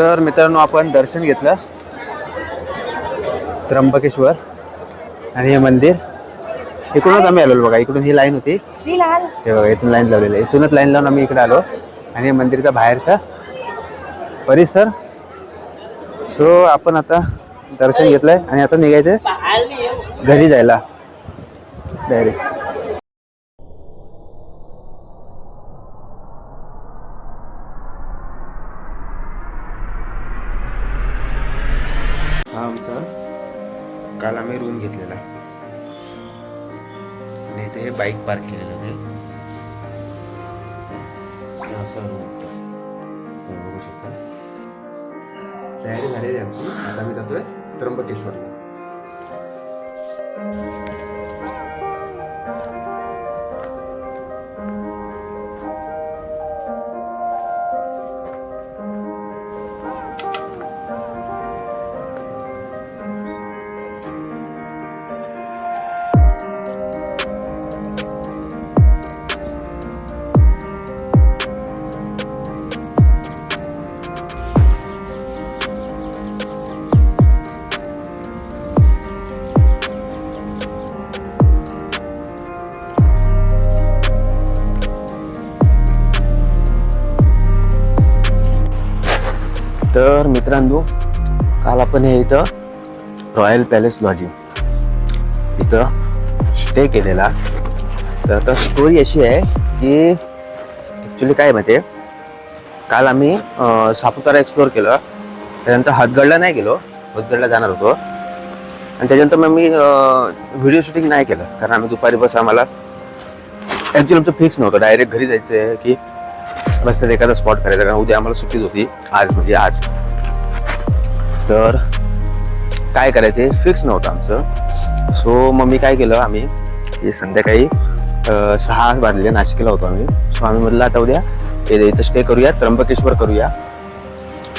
तर मित्रांनो आपण दर्शन घेतलं. त्र्यंबकेश्वर आणि हे मंदिर. इकडूनच आम्ही आलो बघा इकडून ही लाईन होती. हे बघा इथून लाईन लावलेली आहे. इथूनच लाईन लावून आम्ही इकडे आलो. आणि हे मंदिरचा बाहेरचा परिसर. सो आपण आता दर्शन घेतलंय आणि आता निघायचंय घरी जायला. डायरेक्ट काल आम्ही रूम घेतलेला. आणि इथे हे बाईक पार्क केलेलं होते असं रूम बघू शकता. तयारी झालेली आमची. आता मी जातोय त्र्यंबकेश्वरला. तर मित्रांनो काल आपण हे इथं रॉयल पॅलेस लॉजिंग इथं स्टे केलेला. तर आता स्टोरी अशी आहे की ॲक्च्युली काय माहिती आहे? काल आम्ही सापुतारा एक्सप्लोअर केलं. त्यानंतर हदगडला नाही गेलो. हदगडला जाणार होतो. आणि त्याच्यानंतर मग मी व्हिडिओ शूटिंग नाही केलं. कारण आम्ही दुपारी बस आम्हाला ॲक्च्युली आमचं फिक्स नव्हतं. डायरेक्ट घरी जायचं आहे की रस्त्यात एखादा स्पॉट करायचा कारण उद्या आम्हाला सुट्टीच होती. आज म्हणजे आज. तर काय करायचे फिक्स नव्हतं आमचं. सो मग मी काय केलं आम्ही हे संध्याकाळी सहा वाजले नाशिकला होतो आम्ही. सो आम्ही म्हटलं आता उद्या इथे इथं स्टे करूया त्र्यंबकेश्वर करूया.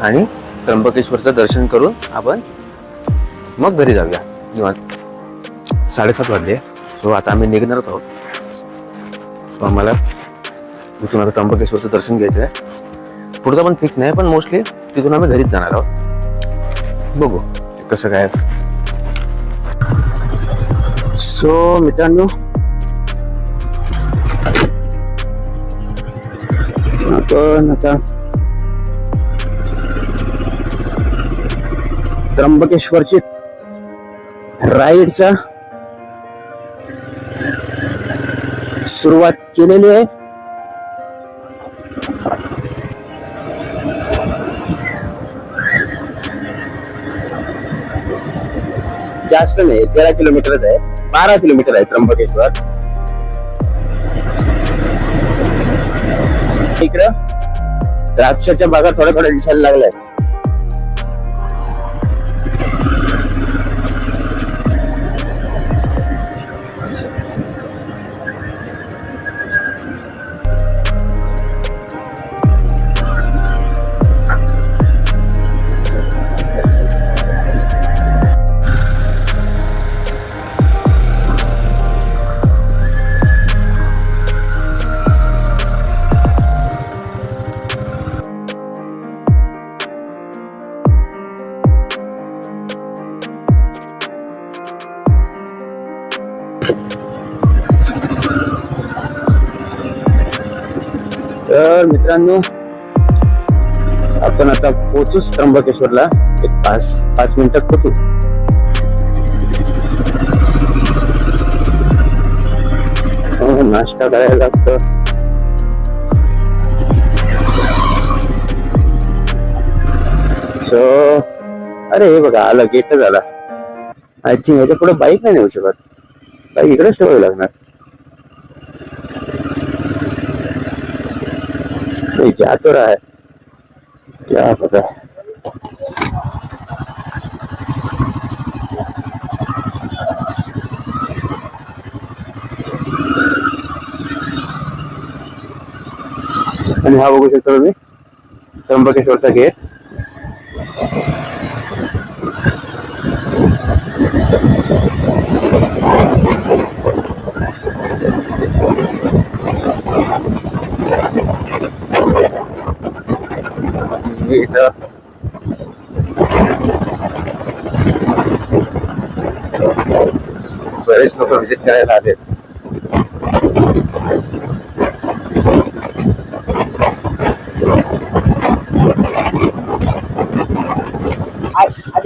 आणि त्र्यंबकेश्वरचं दर्शन करून आपण मग घरी जाऊया. निवांत. साडेसात वाजले. सो आता आम्ही निघणारच आहोत. सो आम्हाला तिथून आता त्र्यंबकेश्वरचं दर्शन घ्यायचं आहे. पुढचं पण फिक्स नाही पण मोस्टली तिथून आम्ही घरीच जाणार आहोत. बघू कसं काय सो मित्रांनो आपण आता त्र्यंबकेश्वरची राईडचा सुरुवात केलेली आहे. जास्त नाही तेरा किलोमीटरच आहे. बारा किलोमीटर आहे त्र्यंबकेश्वर. इकडं द्राक्षाच्या बागा थोड्या थोड्या दिसायला लागल्या मित्रांनो आपण आता पोचूच त्र्यंबकेश्वरला. एक पाच पाच मिनिटात पोचू हो, नाश्ता करायला लागतो. सो अरे हे बघा आला गेट झाला. आय थिंक याच्यापुढे बाईक नाही नेऊ शकत बाईक इकडेच ठेवावी लागणार. ये जा तो रहा है क्या पता आणि हा बघू शकता तुम्ही त्र्यंबकेश्वरचा गेट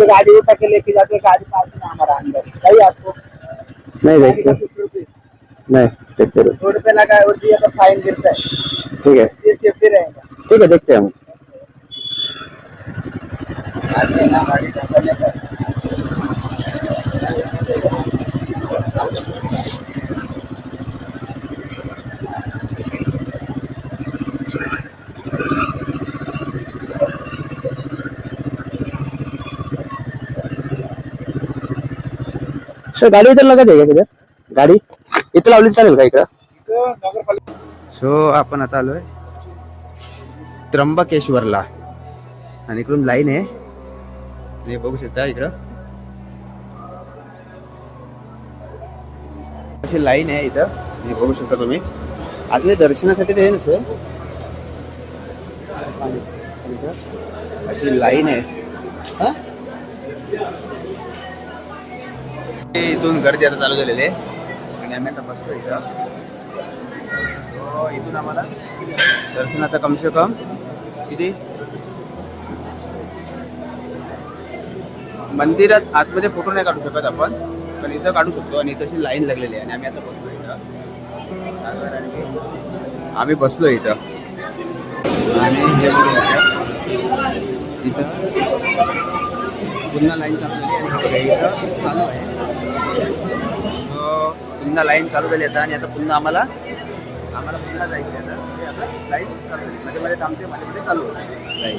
गाड़ी के लेके जाते हमारा अंदर चाहिए आपको नहीं देखते नहीं देखते रोड पे लगा फाइन तो गिरता है। ठीक है। ठीक है देखते हैं हम। आज गाड़ी सर गाडी इथं लगत आहे का गाडी? इथं लावली चालेल का इकडं? सो आपण आता आलोय त्र्यंबकेश्वरला. आणि इकडून लाईन आहे. हे बघू शकता इकडं अशी लाईन आहे इथं हे बघू शकता तुम्ही आतले दर्शनासाठी ते नसे अशी लाईन आहे हा? इथून गर्दी आता चालू झालेली आहे आणि आम्ही आता बसतो इथं इथून आम्हाला दर्शन आता कम से कम किती मंदिरात आतमध्ये फोटो नाही काढू शकत आपण पण इथं काढू शकतो आणि तशी लाईन लागलेली आहे आणि आम्ही आता बसलो इथं. आम्ही बसलो इथं. आणि इथं. पुन्हा लाईन चालू झाली आणि इथं चालू आहे. हो, पुन्हा लाईन चालू झाली आता आणि आता पुन्हा आम्हाला आम्हाला पुन्हा जायचं आहे आता. ते आता लाईन चालू झाली. मध्ये मध्ये थांबते मध्ये मध्ये चालू होते. लाईन.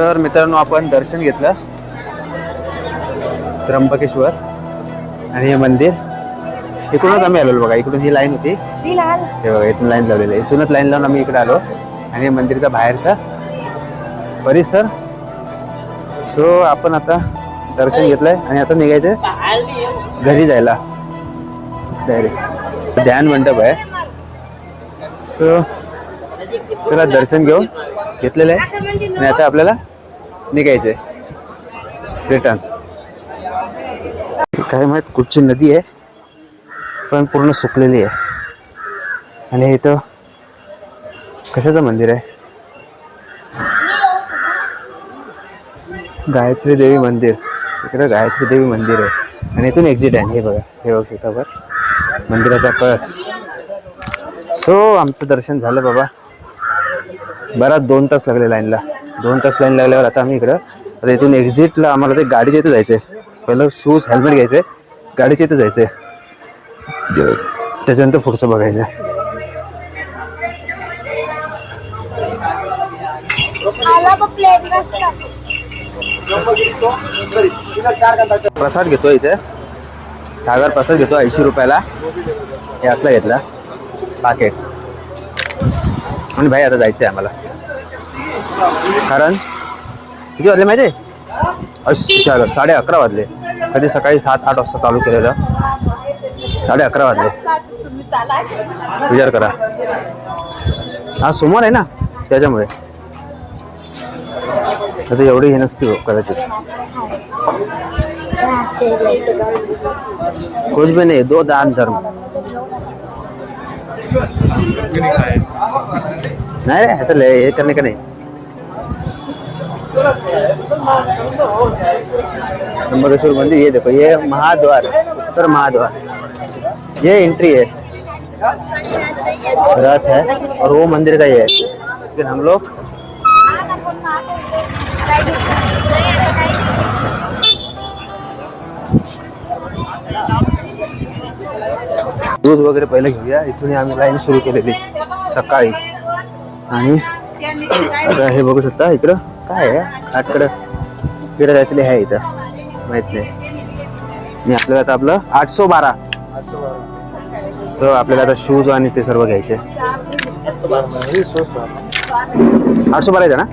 तर मित्रांनो आपण दर्शन घेतलं. त्र्यंबकेश्वर आणि हे मंदिर. इकडूनच आम्ही आलो बघा इकडून ही लाईन होती. हे बघा इथून लाईन लावलेली आहे. इथूनच लाईन लावून आम्ही इकडे आलो. आणि हे मंदिरचा बाहेरचा परिसर. सो आपण आता दर्शन घेतलंय आणि आता निघायचं घरी जायला. डायरेक्ट ध्यान मंडप आहे. सो चला दर्शन घेऊन घेतलेलं आहे. आणि आता आपल्याला निघायचंय रिटर्न काय माहीत कुठची नदी आहे पण पूर्ण सुकलेली आहे. आणि इथं कशाचं मंदिर आहे? गायत्री देवी मंदिर. इकडं गायत्री देवी मंदिर आहे. आणि इथून एक्झिट आहे. हे बघा. हे बघ शकता मंदिराचा कळस. सो आमचं दर्शन झालं बाबा. बराच दोन तास लागले लाईनला. दोन तास लाईन लागल्यावर आता आम्ही इकडं आता इथून एक्झिटला आम्हाला ते गाडीच्या इथं जायचंय. पहिलं शूज हेल्मेट घ्यायचंय गाडीच्या इथं जायचंय. त्याच्यानंतर पुढचं बघायचं. प्रसाद घेतो इथे. सागर प्रसाद घेतो ऐंशी रुपयाला. हे असला घेतला. पाकेट आणि भाई आता जायचं आहे आम्हाला. कारण? किती वाजले माहिती आहे? सागर साडे अकरा वाजले. कधी सकाळी सात, आठ वाजता चालू केलेलं. साडे अकरा वाजले. विचार करा. हा सोमवार आहे ना, त्याच्यामुळे. आता एवढी हे नसते कदाचित. कुछ भी नहीं, दो दान धर्म. नहीं रे ऐसा ले ये करने का नहीं? त्र्यंबकेश्वर मंदिर ये देखो ये महाद्वार उत्तर महाद्वार। ये एंट्री है। रथ है और वो मंदिर का ये है। फिर हम लोग दूध वगैरे पहिले घेऊया इथून आम्ही लाईन सुरू केलेली सकाळी। आणि आता हे बघू शकता इकडं काय आहे? आटकडं इकडे आहे इथं. माहीत नाही. आणि आपल्याला आता आपलं आठशे बारा. तर आपल्याला आता शूज आणि ते सर्व घ्यायचे. आठशे बारा येतं ना?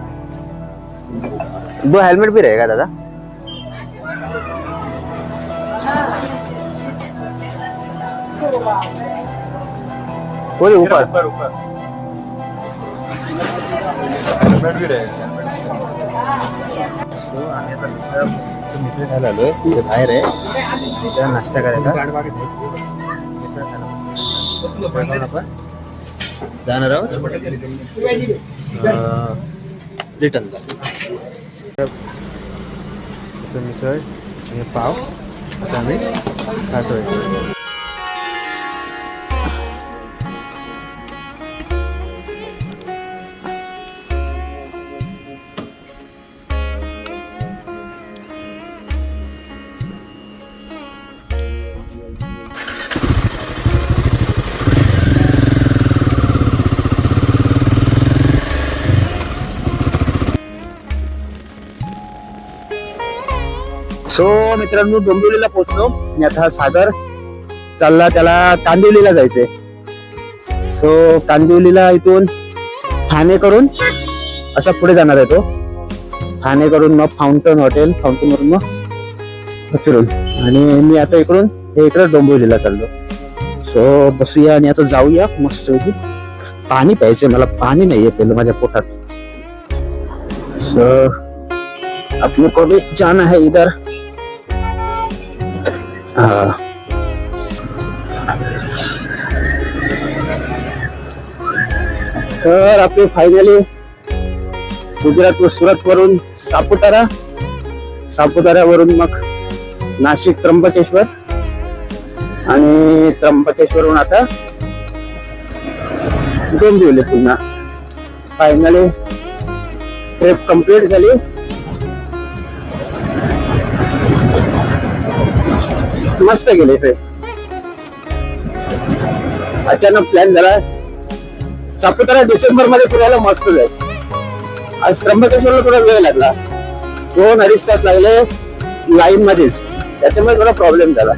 दो हेलमेट भी रहेगा दादा? वो जो ऊपर होतो आम्ही आता मिसळ मिसळ खायला आलो ते बाहेर आहे. तिथे नाश्ता करायचा. मिसळ खायला. आपण जाणार आहोत. रिटर्न मिसळ आणि पाव. आता आम्ही खातोय. मित्रांनो डोंबिवलीला पोहोचलो. आणि आता हा सागर चालला त्याला कांदिवलीला जायचंय. सो कांदिवलीला इथून ठाणे करून असा पुढे जाणार आहे तो. ठाणे करून मग फाउंटन हॉटेल फाउंटन वरून मग फिरून. आणि मी आता इकडून हे इकडे डोंबिवलीला चाललो. सो बसूया आणि आता जाऊया. मस्त पाणी प्यायचंय मला पाणी नाहीये पहिलं माझ्या पोटात. सो अपने को भी जाना है इधर. Uh, तर आपले फायनली गुजरात व सुरत वरून सापुतारा. सापुताऱ्यावरून मग नाशिक त्र्यंबकेश्वर. आणि त्र्यंबकेश्वरून आता डोंबिवली पुन्हा. फायनली ट्रिप कंप्लीट झाली. मस्त गेले ट्रिप अचानक प्लॅन झाला. सापुतारा डिसेंबरमध्ये फिरायला मस्त जाईल आज त्र्यंबकेश्वरला थोडा वेळ लागला. दोन अडीच तास लागले लाईन मध्येच त्याच्यामुळे थोडा प्रॉब्लेम झाला.